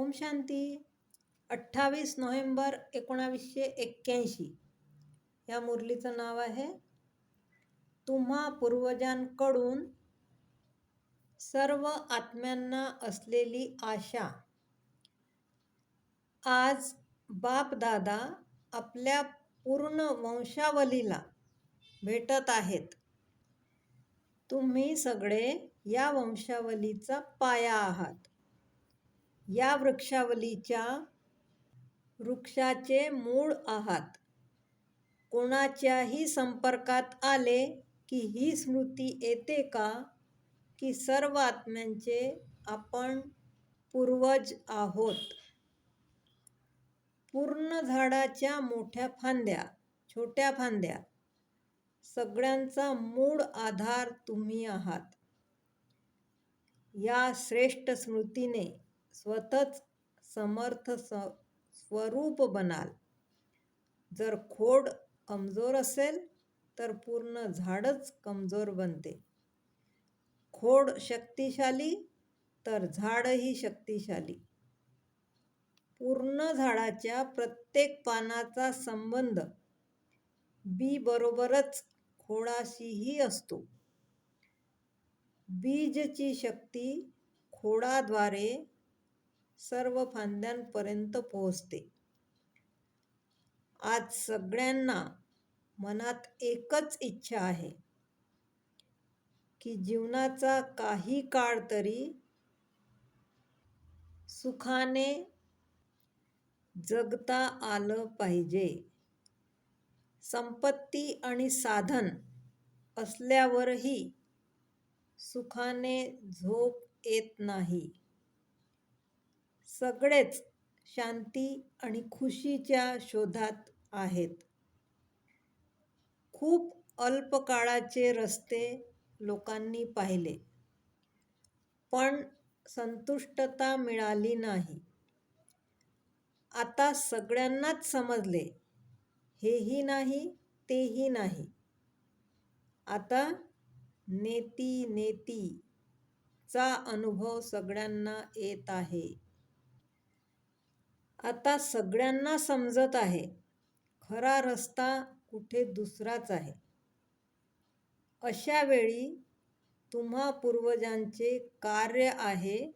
ओम शांती. अठ्ठावीस नोव्हेंबर एकोणावीसशे एक्क्याऐंशी. या मुरलीचं नाव आहे तुम्हा पूर्वजांकडून सर्व आत्म्यांना असलेली आशा. आज बापदादा आपल्या पूर्ण वंशावलीला भेटत आहेत. तुम्ही सगळे या वंशावलीचा पाया आहात. या वृक्षावलीच्या वृक्षाचे मूळ आहात. कोणाच्याही संपर्कात आले की ही स्मृती येते का? की सर्व आत्म्यांचे आपण पूर्वज आहोत. पूर्ण झाडाच्या मोठ्या फांद्या छोट्या फांद्या सगळ्यांचा मूळ आधार तुम्ही आहात. या श्रेष्ठ स्मृतीने स्वतःच समर्थ स स्वरूप बनाल. जर खोड कमजोर असेल तर पूर्ण झाडच कमजोर बनते. खोड शक्तिशाली तर झाडही शक्तिशाली. पूर्ण झाडाच्या प्रत्येक पानाचा संबंध बी बरोबरच खोडाशीही असतो. बीजची शक्ती खोडाद्वारे सर्व फांद्यांपर्यंत पोहोचते. आज सगळ्यांना मनात एकच इच्छा आहे की जीवनाचा काही काळ तरी सुखाने जगता आलं पाहिजे. संपत्ती आणि साधन असल्यावरही सुखाने झोप येत नाही. सगळेच शांती आणि खुशीच्या शोधात आहेत. खूप अल्प काळाचे रस्ते लोकांनी पाहिले. पण संतुष्टता मिळाली नाही. आता सगळ्यांनाच समजले हेही नाही तेही नाही. आता नेती नेतीचा अनुभव सगळ्यांना येत आहे. आता सगळ्यांना समजत आहे. खरा रस्ता कुठे दुसराच आहे. अशा वेळी तुम्हा पूर्वजांचे कार्य आहे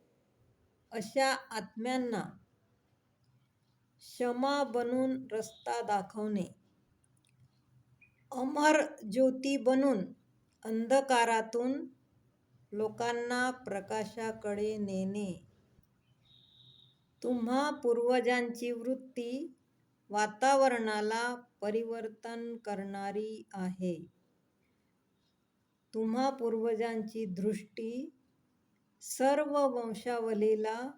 अशा आत्म्यांना क्षमा बनून रस्ता दाखवणे. अमर ज्योती बनून अंधकारातून लोकांना प्रकाशाकडे नेणे. तुम्हा पूर्वजांची वृत्ती वातावरणाला परिवर्तन करणारी आहे. तुम्हा पूर्वजांची दृष्टी सर्व वंशावलीला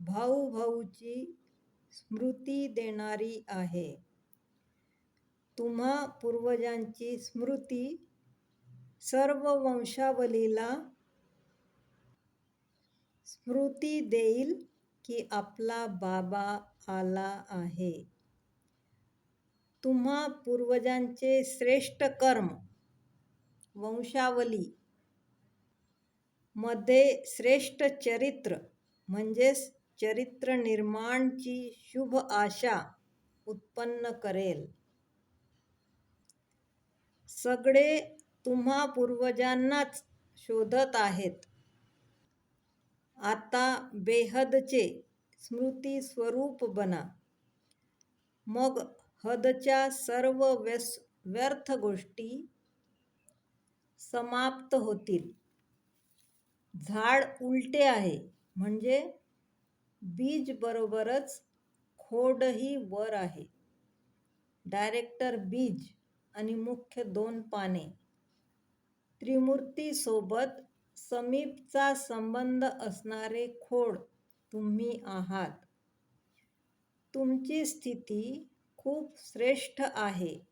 भाऊ भाऊची स्मृती देणारी आहे. तुम्हा पूर्वजांची स्मृती सर्व वंशावलीला स्मृती देईल. की आपला बाबा आला आहे. तुम्हा पूर्वजांचे श्रेष्ठ कर्म वंशावली मध्ये श्रेष्ठ चरित्र म्हणजेच चरित्र निर्माणची शुभ आशा उत्पन्न करेल. सगळे तुम्हा पूर्वजांनाच शोधत आहेत. आता बेहदचे स्मृती स्वरूप बना. मग हदच्या सर्व व्यस व्यर्थ गोष्टी समाप्त होतील. झाड उलटे आहे म्हणजे बीज बरोबरच खोडही वर आहे. डायरेक्टर बीज आणि मुख्य दोन पाने. त्रिमूर्तीसोबत समीपचा संबंध असणारे खोड तुम्ही आहात. तुमची स्थिती खूप श्रेष्ठ आहे.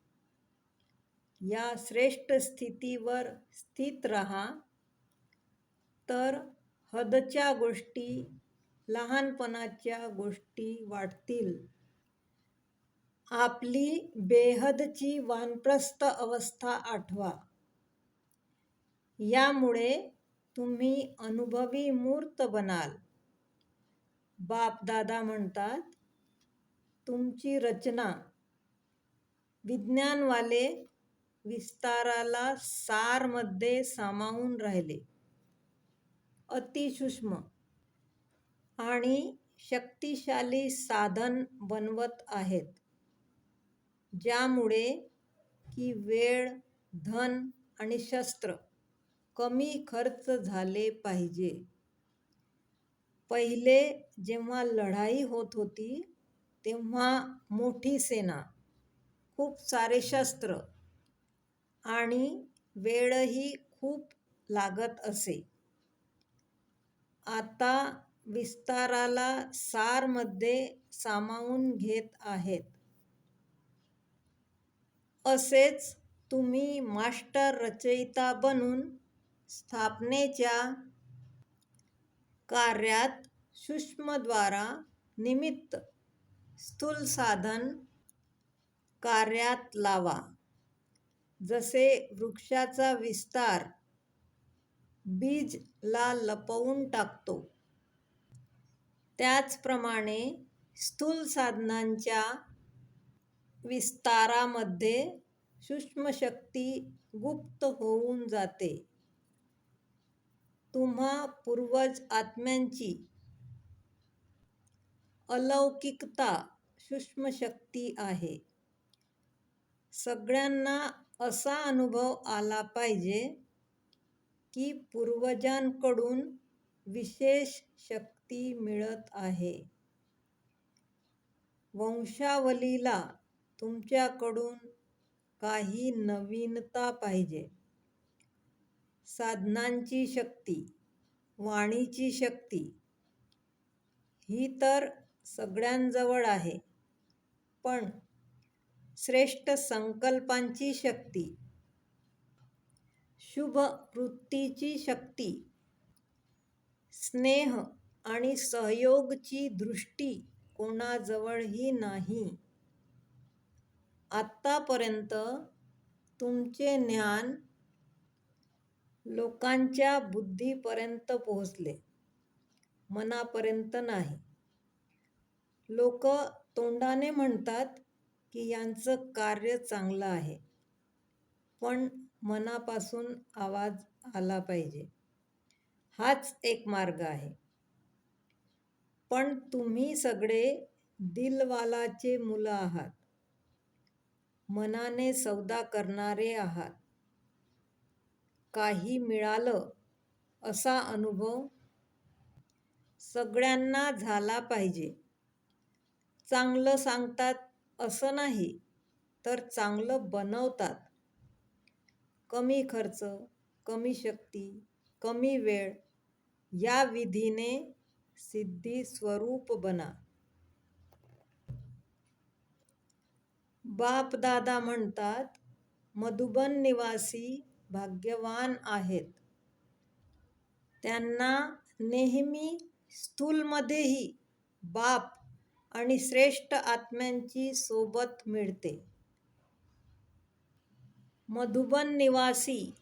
या श्रेष्ठ स्थितीवर स्थित रहा. तर हदच्या गोष्टी लहानपणाच्या गोष्टी वाटतील आपली बेहदची वानप्रस्थ अवस्था आठवा. यामुळे तुम्ही अनुभवी मूर्त बनाल. बापदादा म्हणतात तुमची रचना विज्ञानवाले विस्ताराला सारमध्ये सामावून राहिले. अतिसूक्ष्म आणि शक्तिशाली साधन बनवत आहेत. ज्यामुळे की वेळ धन आणि शस्त्र कमी खर्च झाले पाहिजे. पहिले जेव्हा लढाई होत होती तेव्हा मोठी सेना खूप सारे शस्त्र आणि वेळही खूप लागत असे. आता विस्ताराला सारमध्ये सामावून घेत आहेत. असेच तुम्ही मास्टर रचयिता बनून स्थापनेच्या कार्यात सूक्ष्मद्वारा निमित्त स्थूल साधन कार्यात लावा. जसे वृक्षाचा विस्तार बीजला लपवून टाकतो त्याचप्रमाणे स्थूल साधनांच्या विस्तारामध्ये सूक्ष्मशक्ती गुप्त होऊन जाते. तुम्हा पूर्वज आत्म्यांची अलौकिकता सूक्ष्मशक्ती आहे. सगळ्यांना असा अनुभव आला पाहिजे की पूर्वजांकडून विशेष शक्ती मिळत आहे. वंशावलीला तुमच्याकडून काही नवीनता पाहिजे. साधनांची शक्ती वाणीची शक्ती ही तर सगळ्यांजवळ आहे. पण श्रेष्ठ संकल्पांची शक्ती शुभ वृत्तीची शक्ती स्नेह आणि सहयोगची दृष्टी कोणाजवळही नाही. आत्तापर्यंत तुमचे ज्ञान लोकांच्या बुद्धीपर्यंत पोहोचले. मनापर्यंत नाही. लोक तोंडाने म्हणतात की यांचं कार्य चांगलं आहे पण मनापासून आवाज आला पाहिजे. हाच एक मार्ग आहे. पण तुम्ही सगळे दिलवालाचे मुलं आहात. मनाने सौदा करणारे आहात. काही मिळालं असा अनुभव सगळ्यांना झाला पाहिजे. चांगलं सांगतात असं नाही तर चांगलं बनवतात. कमी खर्च कमी शक्ती कमी वेळ या विधीने सिद्धी स्वरूप बना. बापदादा म्हणतात मधुबन निवासी भाग्यवान आहेत. त्यांना नेहमी स्थूलमध्येही बाप आणि श्रेष्ठ आत्म्यांची सोबत मिळते. मधुबन निवासी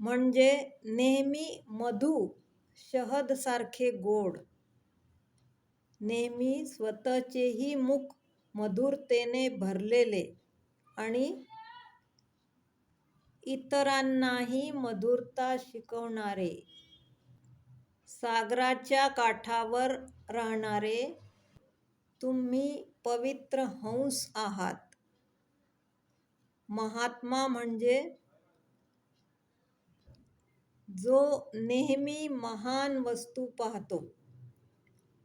म्हणजे नेहमी मधु शहदसारखे गोड. नेहमी स्वतःचेही मुख मधुरतेने भरलेले आणि इतरांनाही मधुरता शिकवणारे सागराच्या काठावर राहणारे तुम्ही पवित्र हंस आहात. महात्मा म्हणजे जो नेहमी महान वस्तू पाहतो.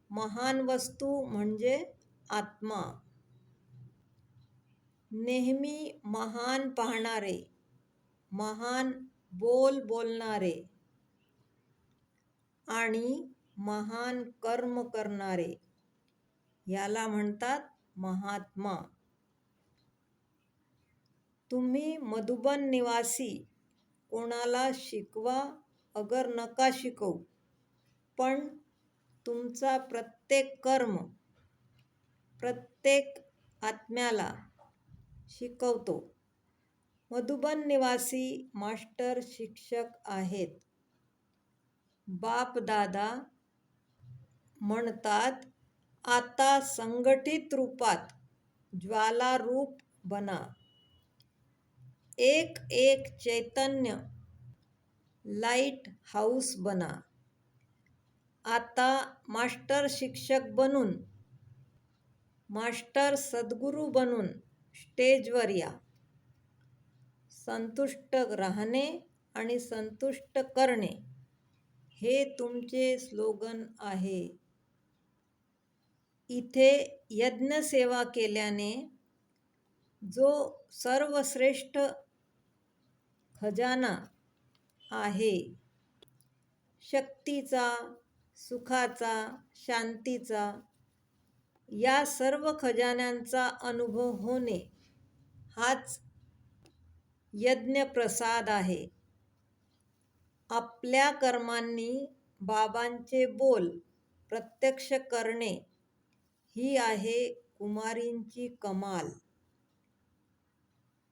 महान वस्तू म्हणजे आत्मा. नेहमी महान पाहणारे महान बोल बोलणारे आणि महान कर्म करणारे. याला म्हणतात महात्मा. तुम्ही मधुबन निवासी कोणाला शिकवा अगर नका शिकवू पण तुमचा प्रत्येक कर्म प्रत्येक आत्म्याला शिकवतो. मधुबन निवासी मास्टर शिक्षक आहेत. बापदादा म्हणतात आता संघटित रूपात ज्वालारूप बना. एक एक चैतन्य लाइट हाऊस बना. आता मास्टर शिक्षक बनून मास्टर सद्गुरू बनून स्टेजवर या. संतुष्ट राहणे आणि संतुष्ट करणे हे तुमचे स्लोगन आहे. इथे यज्ञसेवा केल्याने जो सर्वश्रेष्ठ खजाना आहे शक्तीचा सुखाचा शांतीचा या सर्व खजान्यांचा अनुभव होणे हाच यज्ञप्रसाद आहे. आपल्या कर्मांनी बाबांचे बोल प्रत्यक्ष करणे ही आहे कुमारींची कमाल.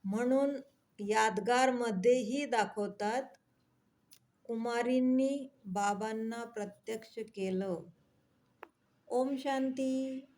म्हणून यादगारमध्येही दाखवतात कुमारींनी बाबांना प्रत्यक्ष केलं. ओम शांती.